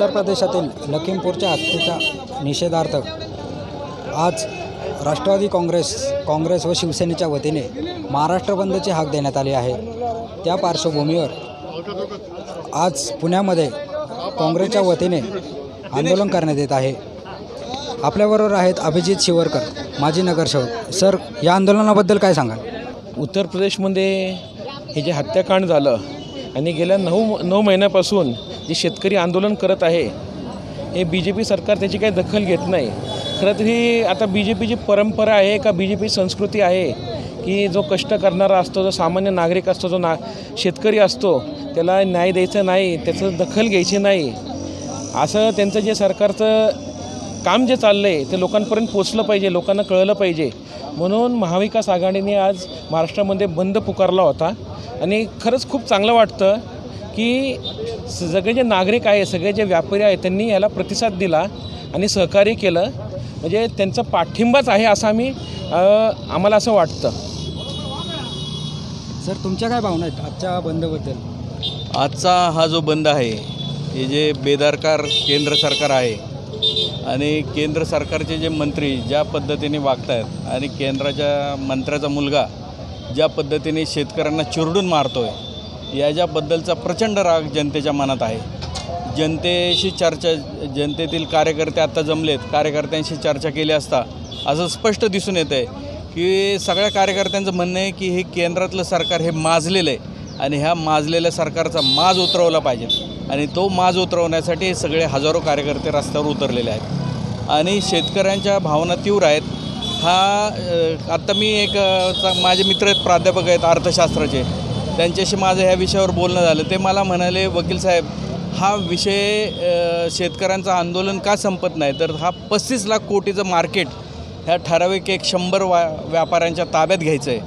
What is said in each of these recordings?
उत्तर प्रदेशातील लखीमपूरच्या हत्येच्या निषेधार्थ. आज राष्ट्रवादी काँग्रेस काँग्रेस व शिवसेनेच्या वतीने महाराष्ट्र बंदची हाक देण्यात आली आहे. त्या पार्श्वभूमीवर आज पुण्यामध्ये काँग्रेसच्या वतीने आंदोलन करण्यात येत आहे. आपल्याबरोबर आहेत अभिजित शिवरकर माजी नगरसेवक. सर या आंदोलनाबद्दल काय सांगाल? उत्तर प्रदेशमध्ये हे जे हत्याकांड झालं आणि गेल्या नऊ नऊ महिन्यापासून जे शेतकरी आंदोलन करत आहे हे बी जे पी सरकार त्याची काही दखल घेत नाही. खरं तर ही आता बी जे पीची परंपरा आहे का बी जे पी संस्कृती आहे की जो कष्ट करणारा असतो जो सामान्य नागरिक असतो जो ना शेतकरी असतो त्याला न्याय द्यायचं नाही त्याचं दखल घ्यायची नाही. असं त्यांचं जे सरकारचं काम जे चाललं आहे ते लोकांपर्यंत पोचलं पाहिजे लोकांना कळलं पाहिजे. म्हणून महाविकास आघाडीने आज महाराष्ट्रामध्ये बंद पुकारला होता. आणि खरंच खूप चांगलं वाटतं की सगळे जे नागरिक आहे सगळे जे व्यापारी आहेत त्यांनी याला प्रतिसाद दिला आणि सहकार्य केलं. म्हणजे त्यांचा पाठिंबाच आहे असं आम्ही आम्हाला असं वाटतं. सर तुमच्या काय भावना आहेत आजच्या बंदबद्दल? आजचा हा जो बंद आहे हे जे बेदरकार केंद्र सरकार आहे आणि केंद्र सरकारचे जे मंत्री ज्या पद्धतीने वागत आहेत आणि केंद्राच्या मंत्र्याचा मुलगा ज्या पद्धतीने शेतकऱ्यांना चिरडून मारतो आहे याच्याबद्दलचा प्रचंड राग जनतेच्या मनात आहे. जनतेशी चर्चा जनतेतील कार्यकर्ते आत्ता जमलेत. कार्यकर्त्यांशी चर्चा केली असता असं स्पष्ट दिसून येतं आहे की सगळ्या कार्यकर्त्यांचं म्हणणं आहे की हे केंद्रातलं सरकार हे माजलेलं आहे आणि ह्या माजलेल्या सरकारचा माज उतरवला पाहिजे. आणि तो माज उतरवण्यासाठी सगळे हजारो कार्यकर्ते रस्त्यावर उतरलेले आहेत. आणि शेतकऱ्यांच्या भावना तीव्र आहेत. हा आत्ता मी एक माझे मित्र आहेत प्राध्यापक आहेत अर्थशास्त्राचे. त्यांच्याशी माझं ह्या विषयावर बोलणं झालं. ते मला म्हणाले वकील साहेब हा विषय शेतकऱ्यांचं आंदोलन का संपत नाही? तर हा पस्तीस लाख कोटीचं मार्केट ह्या ठराविक एक शंभर वा व्यापाऱ्यांच्या ताब्यात घ्यायचं आहे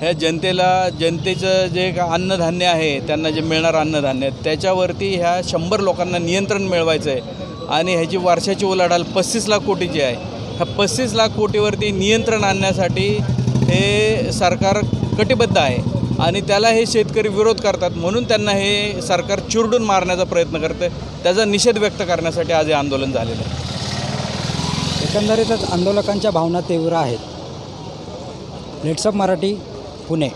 ह्या जनतेला जनतेचं जे का अन्नधान्य आहे त्यांना जे मिळणारं अन्नधान्य त्याच्यावरती ह्या शंभर लोकांना नियंत्रण मिळवायचं आहे आणि ह्याची वर्षाची उलाढाल पस्तीस लाख कोटीची आहे. ह्या पस्तीस लाख कोटीवरती नियंत्रण आणण्यासाठी हे सरकार कटिबद्ध आहे. आणि त्याला हे शेतकरी विरोध करतात म्हणून त्यांना हे सरकार चिरडून मारण्याचा प्रयत्न करते. त्याचा निषेध व्यक्त करण्यासाठी आज हे आंदोलन झालेलं आहे. एकंदरीतच आंदोलकांच्या भावना तीव्र आहेत. लेट्सअप मराठी पुणे.